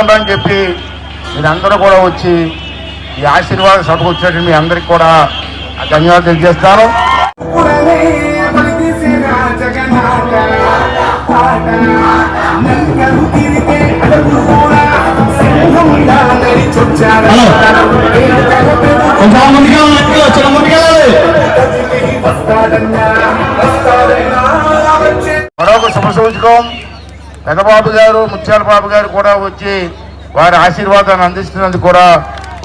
ఉండని చెప్పి మీరందరూ కూడా వచ్చి ఈ ఆశీర్వాద సభకు వచ్చినట్టు మీ అందరికి కూడా ధన్యవాదాలు తెలియజేస్తాను మరొక శుభ సూచకం పెదబాబు గారు ముత్యాల బాబు గారు కూడా వచ్చి వారి ఆశీర్వాదాన్ని అందిస్తున్నందుకు కూడా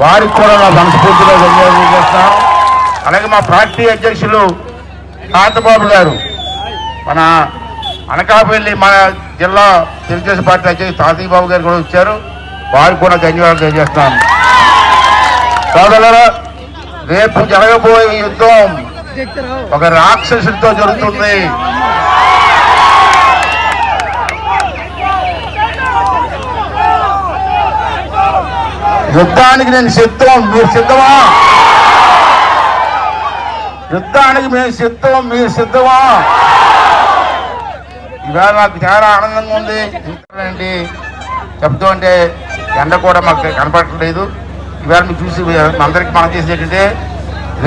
వారికి కూడా నా మనస్ఫూర్తిగా ధన్యవాదాలు అలాగే మా పార్టీ అధ్యక్షులు కాంతబాబు గారు మన అనకాపల్లి మన జిల్లా తెలుగుదేశం పార్టీ అధ్యక్షులు తాతయ్యబాబు గారు కూడా వచ్చారు. వారికి కూడా ధన్యవాదాలు తెలియజేస్తాను సోదరులరా రేపు జరగబోయే యుద్ధం ఒక రాక్షసుడితో జరుగుతుంది. యుద్ధానికి నేను సిద్ధం మీరు సిద్ధమా? యుద్ధానికి మేము సిద్ధం మీరు సిద్ధమా? ఇవాళ నాకు చాలా ఆనందంగా ఉంది. ఏంటి చెప్తూ అంటే ఎండ కూడా మాకు కనపడట్లేదు ఇవాళ మీరు చూసి అందరికి అందరికీ మనం చేసేటంటే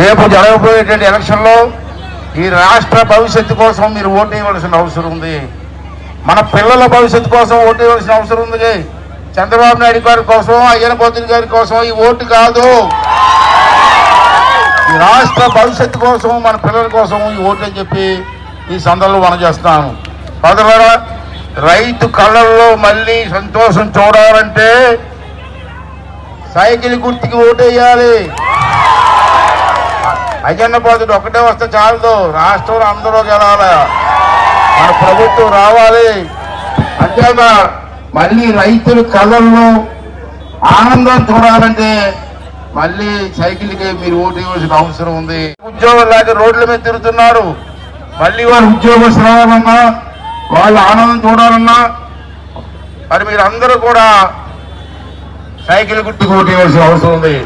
రేపు జరగబోయేటువంటి ఎలక్షన్లో ఈ రాష్ట్ర భవిష్యత్తు కోసం మీరు ఓటు వేయవలసిన అవసరం ఉంది. మన పిల్లల భవిష్యత్తు కోసం ఓటు వేయవలసిన అవసరం ఉంది. చంద్రబాబు నాయుడు గారి కోసం అయ్యన గారి కోసం ఈ ఓటు కాదు. ఈ రాష్ట్ర భవిష్యత్తు కోసం మన పిల్లల కోసం ఈ ఓటు అని చెప్పి ఈ సందర్భంలో మనం చేస్తున్నాను. సోదరులారా రైతు కళ్ళల్లో మళ్ళీ సంతోషం చూడాలంటే సైకిల్ గుర్తుకి ఓటేయాలి. అజన్న ఒకటే వస్తే చాలదు. రాష్ట్రంలో అందరూ గెలాలి. మన ప్రభుత్వం రావాలి. అంతేత మళ్ళీ రైతుల కళ్ళల్లో ఆనందం చూడాలంటే మళ్ళీ సైకిల్కి మీరు ఓటు ఇవ్వాల్సిన అవసరం ఉంది. ఉద్యోగం లేక రోడ్ల మీద తిరుగుతున్నారు. మళ్ళీ వారు ఉద్యోగస్తులు రావాలన్నా వాళ్ళు ఆనందం చూడాలన్నా మరి మీరు అందరూ కూడా సైకిల్ గుర్తుకు ఓటు ఇవ్వాల్సిన అవసరం ఉంది.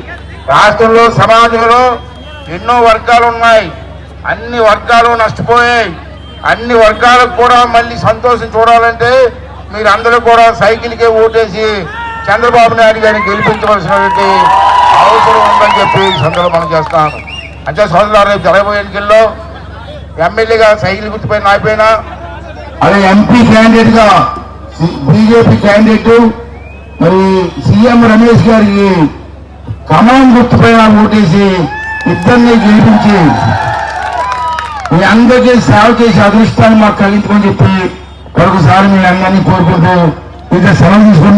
రాష్ట్రంలో సమాజంలో ఎన్నో వర్గాలు ఉన్నాయి. అన్ని వర్గాలు నష్టపోయాయి. అన్ని వర్గాలకు కూడా మళ్ళీ సంతోషం చూడాలంటే మీరు కూడా సైకిల్కే ఓటేసి చంద్రబాబు నాయుడు గారిని గెలిపించవలసినటువంటి అవసరం ఉందని చెప్పి సందర్భం మనం చేస్తాను అంటే సోదరులు రేపు జరగబోయే ఎన్నికల్లో ఎమ్మెల్యేగా సైకిల్ గుర్తుపై నాయపోయినా అదే ఎంపీ క్యాండిడేట్గా బీజేపీ క్యాండిడేట్ మరి సీఎం రమేష్ గారికి కమలం గుర్తుపైన ఓటేసి ఇద్దరిని గెలిపించి మీ అందరికీ సేవ చేసే అదృష్టాన్ని మాకు కలిగించమని చెప్పి మరొకసారి మీ అందరినీ కోరుకుంటూ ఇంకా సెలవు తీసుకున్నా